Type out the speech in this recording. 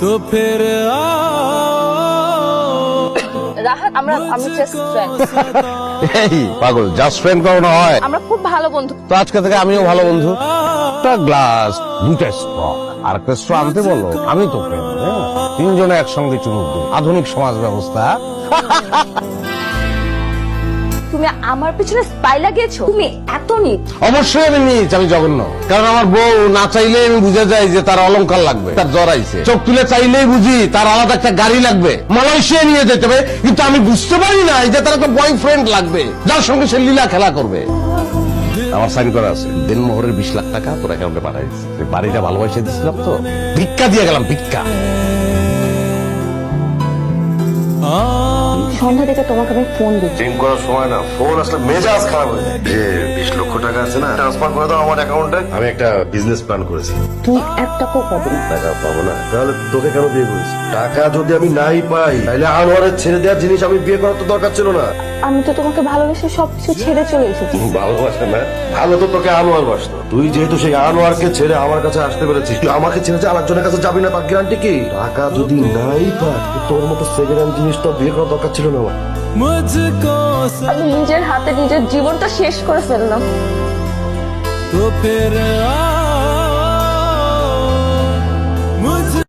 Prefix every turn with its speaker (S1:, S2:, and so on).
S1: তো
S2: ফের পাগল জাস্ট ফ্রেন্ড কখনো হয়।
S1: আমরা খুব ভালো বন্ধু।
S2: তো আজকে থেকে আমিও ভালো বন্ধু। একটা গ্লাস দুটা স্ট্র আর একটা স্ট্র আনতে বলো আমি তো ফ্রেন্ড হ্যাঁ? তিনজনে একসঙ্গে চুমুক দিই। আধুনিক সমাজ ব্যবস্থা।
S1: তুমি আমার পিছনে স্পাই লাগিয়েছো? তুমি এত নিট
S2: অবশ্যই আমি নিচ, আমি জঘন্য। কারণ আমার বউ না চাইলে আমি বুঝে যাই যে তার অলংকার লাগবে, তার জ্বর আইছে। চোখ তুলে চাইলেই বুঝি তার আলাদা একটা গাড়ি লাগবে। মালয়েশিয়া নিয়ে যেতে হবে, কিন্তু আমি বুঝতে পারি না যে তার একটা বয়ফ্রেন্ড লাগবে, যার সঙ্গে সে লীলা খেলা করবে। আমার সাইন করা আছে, দিনমোহরের বিশ লাখ টাকা তোর অ্যাকাউন্টে পাঠাই বাড়িটা ভালোবাসে দিছিলাম তো? ভিক্ষা দিয়ে গেলাম, ভিক্ষা।
S1: সন্ধ্যা থেকে তোমাকে আমি ফোন দিচ্ছি।
S3: ড্রিঙ্ক করার সময় না ফোন আসলে মেজাজ খারাপ হয়ে যায়। টাকা আছে না ট্রান্সফার করে দাও আমার অ্যাকাউন্টে আমি একটা বিজনেস প্ল্যান করেছি।
S1: তুই এক টাকাও না।
S3: টাকা পাবো না। তাহলে তোকে কেন বিয়ে টাকা যদি আমি নাই পাই তাহলে আনোয়ারের ছেড়ে দেওয়ার জিনিস আমি বিয়ে করার তো দরকার ছিল না।
S1: আমি তো তোমাকে ভালোবেসে সবকিছু ছেড়ে চলে এসেছি।
S3: ভালোবাসা না? ভালো তো তোকে আনোয়ার তুই যেহেতু সেই আনোয়ারকে ছেড়ে আমার কাছে আসতে পেরেছিস তুই আমাকে ছেড়ে যে আরেকজনের কাছে যাবি না তার গ্যারান্টি কি? টাকা যদি নাই পাই তোর মতো সেকেন্ড হ্যান্ড জিনিস তো বিয়ে করার দরকার ছিল না আমার।
S1: আমি নিজের হাতে নিজের জীবনটা শেষ করে ফেললাম।
S4: तो फिर आओ